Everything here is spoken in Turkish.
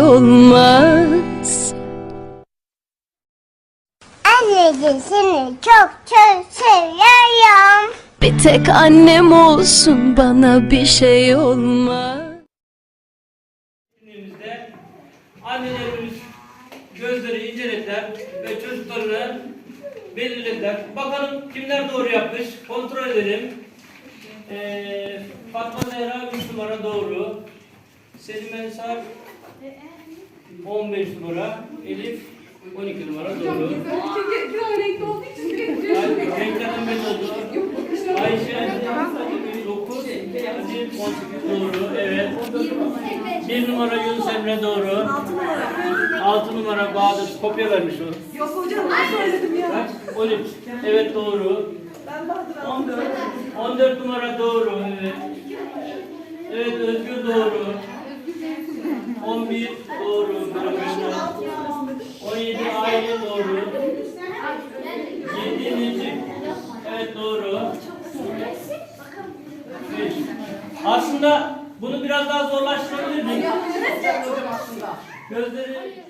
olmaz Anneciğim seni çok çok seviyorum. Bir tek annem olsun bana bir şey olmaz Günümüzde annelerimiz gözleri incelediler ve çocuklarını belirlediler. Bakalım kimler doğru yapmış kontrol edelim. Ee, Fatma Zehra 3 numara doğru. Selim Ensar 15 numara. Elif 12 numara doğru. Ay- Renkten Mehmet oldu. Ayşe 9, Aziz 18 doğru. Evet. Bir numara Yunus Emre doğru. Altı numara Bahadır kopya vermiş o. Yok hocam ben söyledim ya. Kaç? 13. Evet doğru. Ben Bahadır 14. 14 numara doğru. Evet. Evet Özgür doğru. 11 doğru. 17 Aile doğru. 7 Necip. Evet doğru. Beş. Aslında bunu biraz daha zorlaştırabilirdik. hocam aslında. Gözleri?